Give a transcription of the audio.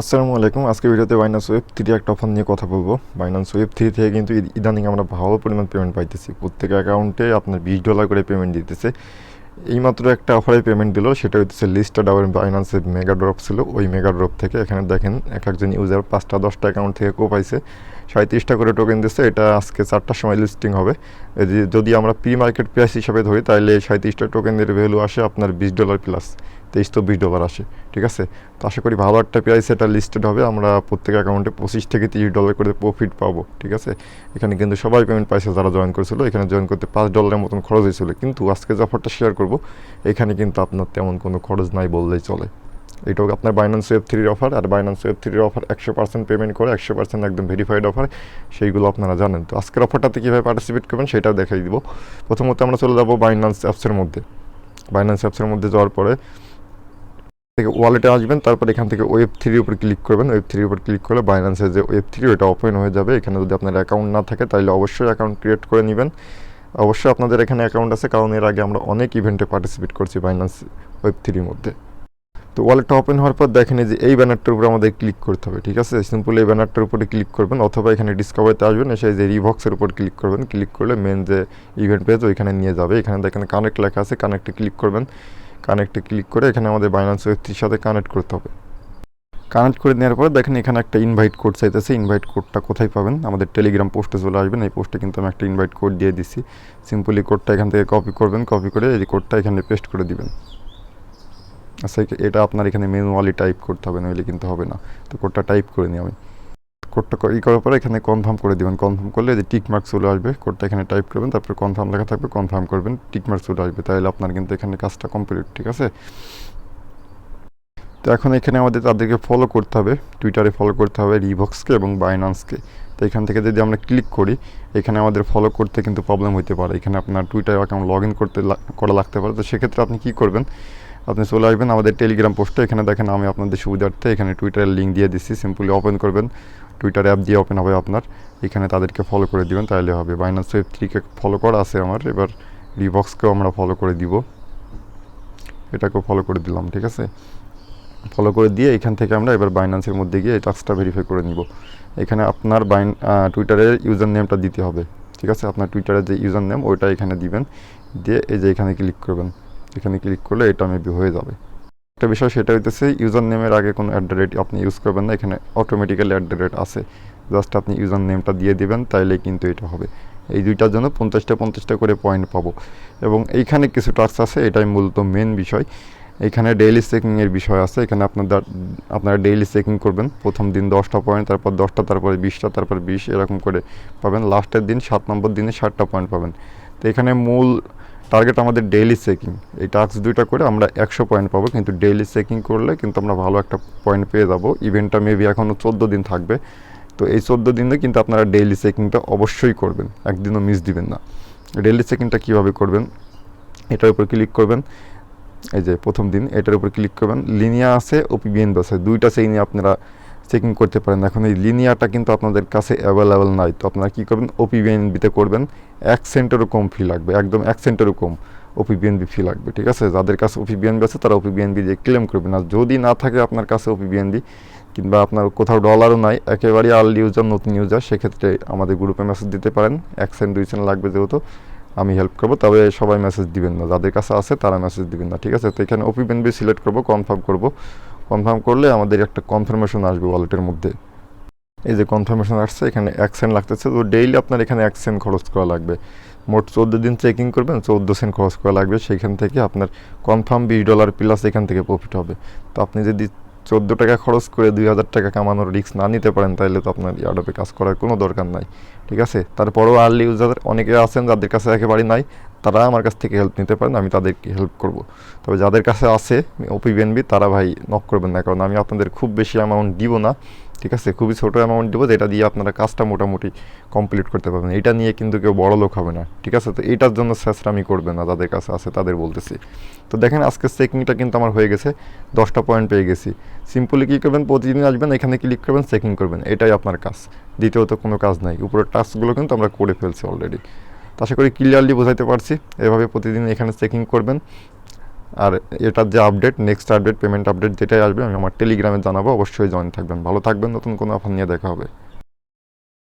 আসসালামু আলাইকুম। আজকে ভিডিওতে বাইনান্স ওয়েব থ্রি একটা অফার নিয়ে কথা বলব। বাইনান্স ওয়েব থ্রি থেকে কিন্তু ইদানিং আমরা ভালো পরিমাণ পেমেন্ট পাইতেছি। প্রত্যেক অ্যাকাউন্টে আপনার বিশ ডলার করে পেমেন্ট দিতেছে। এইমাত্র একটা অফারে পেমেন্ট দিল, সেটা হচ্ছে লিস্টটা ডাবল বাইনান্সের মেগা ড্রপ ছিল। ওই মেগা ড্রপ থেকে এখানে দেখেন, এক একজন ইউজার পাঁচটা দশটা অ্যাকাউন্ট থেকে কো পাইছে। সাঁত্রিশটা করে টোকেন দিচ্ছে, এটা আজকে চারটার সময় লিস্টিং হবে। যদি আমরা প্রি মার্কেট প্রাইস হিসাবে ধরি তাহলে সাঁত্রিশটা টোকেনের ভ্যালু আসে আপনার বিশ ডলার প্লাস তেইশ তো বিশ ডলার আসে, ঠিক আছে? তো আশা করি ভালো একটা প্রাইস এটা লিস্টেড হবে, আমরা প্রত্যেক অ্যাকাউন্টে পঁচিশ থেকে তিরিশ ডলার করে প্রফিট পাবো, ঠিক আছে? এখানে কিন্তু সবাই পেমেন্ট পাইছে যারা জয়েন করেছিল, এখানে জয়েন করতে পাঁচ ডলারের মতন খরচ হয়েছিল, কিন্তু আজকে যে অফারটা শেয়ার করব, এখানে কিন্তু আপনার তেমন কোনো খরচ নাই বললেই চলে। এটাও আপনার বাইন্যান্স ওয়েব থ্রির অফার আর বাইন্যান্স ওয়েব থ্রির অফার একশো পার্সেন্ট পেমেন্ট করে, একশো পার্সেন্ট একদম ভেরিফাইড অফার সেইগুলো আপনারা জানেন। তো আজকের অফারটাতে কীভাবে পার্টিসিপেট করবেন সেটা দেখাই দিব। প্রথমত আমরা চলে যাব বাইন্যান্স অ্যাপসের মধ্যে। বাইন্যান্স অ্যাপসের মধ্যে যাওয়ার পরে থেকে ওয়ালেটে আসবেন, তারপর এখান থেকে ওয়েব থ্রির উপর ক্লিক করবেন। ওয়েব থ্রির উপর ক্লিক করলে বাইন্যান্সের যে ওয়েব থ্রি ওটা ওপেন হয়ে যাবে। এখানে যদি আপনার অ্যাকাউন্ট না থাকে, তাহলে অবশ্যই অ্যাকাউন্ট ক্রিয়েট করে নেবেন। অবশ্যই আপনাদের এখানে অ্যাকাউন্ট আছে, কারণ এর আগে আমরা অনেক ইভেন্টে পার্টিসিপেট করছি বাইন্যান্স ওয়েব থ্রির মধ্যে। তো ওয়ালেটটা ওপেন হওয়ার পর দেখেন যে এই ব্যানারটার উপর আমাদের ক্লিক করতে হবে, ঠিক আছে? সিম্পল এই ব্যানারটার উপরে ক্লিক করবেন অথবা এখানে ডিসকভারিতে আসবেন, এসে যে রিভক্সের উপর ক্লিক করবেন। ক্লিক করলে মেন যে ইভেন্ট পেজ ওইখানে নিয়ে যাবে। এখানে দেখেন কানেক্ট লেখা আছে কানেক্টে ক্লিক করবেন। কানেক্টে ক্লিক করে এখানে আমাদের বাইন্যান্স ওয়েবটির সাথে কানেক্ট করতে হবে। কানেক্ট করে নেওয়ার পরে দেখেন এখানে একটা ইনভাইট কোড চাইতেছে। ইনভাইট কোডটা কোথায় পাবেন? আমাদের টেলিগ্রাম পোস্টে চলে আসবেন এই পোস্টে কিন্তু আমি একটা ইনভাইট কোড দিয়ে দিচ্ছি সিম্পলি কোডটা এখান থেকে কপি করবেন। কপি করে এই কোডটা এখানে পেস্ট করে দিবেন। আচ্ছা এটা আপনার এখানে ম্যানুয়ালি টাইপ করতে হবে, নইলে কিন্তু হবে না। তো কোডটা টাইপ করে নিই আমি। কোডটা ই করার পরে এখানে কনফার্ম করে দিবেন। কনফার্ম করলে যে টিক মার্ক চলে আসবে কোডটা এখানে টাইপ করবেন, তারপরে কনফার্ম লেখা থাকবে কনফার্ম করবেন টিক মার্ক চলে আসবে। তাহলে আপনার কিন্তু এখানে কাজটা কমপ্লিট ঠিক আছে? তো এখন এখানে আমাদের তাদেরকে ফলো করতে হবে টুইটারে ফলো করতে হবে রিভক্সকে এবং বাইনান্সকে তো এখান থেকে যদি আমরা ক্লিক করি, এখানে আমাদের ফলো করতে কিন্তু প্রবলেম হতে পারে। এখানে আপনার টুইটার অ্যাকাউন্ট লগ ইন করতে করা লাগতে পারে। তো সেক্ষেত্রে আপনি কী করবেন? আপনি চলে আসবেন আমাদের টেলিগ্রাম পোস্টে এখানে দেখেন আমি আপনাদের সুবিধার্থে এখানে টুইটারের লিঙ্ক দিয়ে দিচ্ছি। সিম্পলি ওপেন করবেন। টুইটার অ্যাপ দিয়ে ওপেন হবে আপনার। এখানে তাদেরকে ফলো করে দিবেন, তাহলে হবে। বাইনান্স ওয়েব থ্রিকে ফলো করা আছে আমার। এবার রিভক্সকেও আমরা ফলো করে দিব। এটাকেও ফলো করে দিলাম, ঠিক আছে? ফলো করে দিয়ে এখান থেকে আমরা এবার বাইন্যান্সের মধ্যে গিয়ে এই টাস্কটা ভেরিফাই করে নিব। এখানে আপনার বাইন টুইটারের ইউজার নেমটা দিতে হবে, ঠিক আছে? আপনার টুইটারের যে ইউজার নেম ওইটা এখানে দিবেন। দিয়ে এই যে এখানে ক্লিক করবেন। এখানে ক্লিক করলে এটা মেবি হয়ে যাবে। একটা বিষয় সেটা হইতেছে ইউজার নেমের আগে কোনো অ্যাট দ্য রেট আপনি ইউজ করবেন না, এখানে অটোমেটিক্যালি অ্যাট দ্য রেট আছে। জাস্ট আপনি ইউজার নেমটা দিয়ে দিবেন, তাইলে কিন্তু এটা হবে। এই দুইটার জন্য পঞ্চাশটা পঞ্চাশটা করে পয়েন্ট পাবো। এবং এইখানে কিছু টাস্ক আছে, এটাই মূলত মেন বিষয়। এখানে ডেইলি চেকিংয়ের বিষয় আছে, এখানে আপনাদের, আপনারা ডেইলি চেকিং করবেন। প্রথম দিন দশটা পয়েন্ট তারপর দশটা, তারপরে বিশটা, তারপর বিশ, এরকম করে পাবেন। লাস্টের দিন সাত নম্বর দিনে ষাটটা পয়েন্ট পাবেন। তো এখানে মূল টার্গেট আমাদের ডেইলি চেকিং এই টাস্ক দুইটা করে আমরা একশো পয়েন্ট পাবো, কিন্তু ডেইলি চেকিং করলে কিন্তু আমরা ভালো একটা পয়েন্ট পেয়ে যাব। ইভেন্টটা মেবি এখনও চোদ্দ দিন থাকবে। তো এই চোদ্দ দিনে কিন্তু আপনারা ডেইলি চেকিংটা অবশ্যই করবেন, একদিনও মিস দিবেন না। ডেইলি চেকিংটা কীভাবে করবেন? এটার উপর ক্লিক করবেন। এই যে প্রথম দিন, এটার উপর ক্লিক করবেন। লিনিয়া আছে ওপিবিএন আছে। দুইটা চেইনে আপনারা চেকিং করতে পারেন। এখন এই লিনিয়াটা কিন্তু আপনাদের কাছে অ্যাভেলেবেল নাই। তো আপনারা কী করবেন? ওপিবিএনবিতে করবেন। এক সেন্টেরও কম ফি লাগবে। একদম এক সেন্টেরও কম ওপিবিএনবি ফি লাগবে, ঠিক আছে? যাদের কাছে ওপিবিএনবি আছে, তারা ওপিবিএনবি দিয়ে ক্লেম করবেন। আর যদি না থাকে আপনার কাছে ওপিবিএনবি কিংবা আপনার কোথাও ডলারও নাই একেবারেই আর্লি ইউজার নতুন ইউজার সেক্ষেত্রে আমাদের গ্রুপে মেসেজ দিতে পারেন। এক সেন্ট দুই সেন্ট লাগবে যেহেতু, আমি হেল্প করব। তবে সবাই মেসেজ দিবেন না। যাদের কাছে আছে, তারা মেসেজ দিবেন না, ঠিক আছে? তো এখানে ওপিবিএনবি সিলেক্ট করব কনফার্ম করব। কনফার্ম করলে আমাদের একটা কনফার্মেশন আসবে ওয়ালেটের মধ্যে। এই যে কনফার্মেশন আসছে, এখানে এক সেন্ট লাগতেছে, তো ডেইলি আপনার এখানে এক সেন্ট খরচ করা লাগবে। মোট চোদ্দ দিন চেকিং করবেন, চোদ্দ সেন্ট খরচ করা লাগবে সেখান থেকে আপনার কনফার্ম বিশ ডলার প্লাস এখান থেকে প্রফিট হবে। তো আপনি যদি চোদ্দ টাকা খরচ করে দুই হাজার টাকা কামানোর রিস্ক না নিতে পারেন, তাহলে তো আপনার ইয়ারডপে কাজ করার কোনো দরকার নাই। ঠিক আছে? তারপরেও আর্লি ইউজার অনেকে আছেন যাদের কাছে একেবারেই নাই তারা আমার কাছ থেকে হেল্প নিতে পারেন, আমি তাদেরকে হেল্প করব। তবে যাদের কাছে আছে ওপিবিএনবি তারা ভাই নক করবেন না, কারণ আমি আপনাদের খুব বেশি অ্যামাউন্ট দিব না, ঠিক আছে? খুবই ছোটো অ্যামাউন্ট দেবো, যেটা দিয়ে আপনারা কাজটা মোটামুটি কমপ্লিট করতে পারবেন। এটা নিয়ে কিন্তু কেউ বড় লোক হবে না, ঠিক আছে? তো এটার জন্য স্যাসরামি করবেন না যাদের কাছে আছে, তাদের বলতেছি। তো দেখেন আজকে চেকিংটা কিন্তু আমার হয়ে গেছে, দশটা পয়েন্ট পেয়ে গেছি। সিম্পলি কী করবেন? প্রতিদিন আসবেন, এখানে ক্লিক করবেন চেকিং করবেন, এটাই আপনার কাজ। দ্বিতীয়ত কোনো কাজ নাই, উপরের টাস্কগুলো কিন্তু আমরা করে ফেলছি অলরেডি আশা করি ক্লিয়ারলি বোঝাতে পারছি। এভাবে প্রতিদিন এখানে চেকিং করবেন। আর এটার যে update next update payment update যেটাই আসবে, আমি আমার টেলিগ্রামে জানাব। অবশ্যই জয়েন থাকবেন। ভালো থাকবেন। নতুন কোনো অফার নিয়ে দেখা হবে।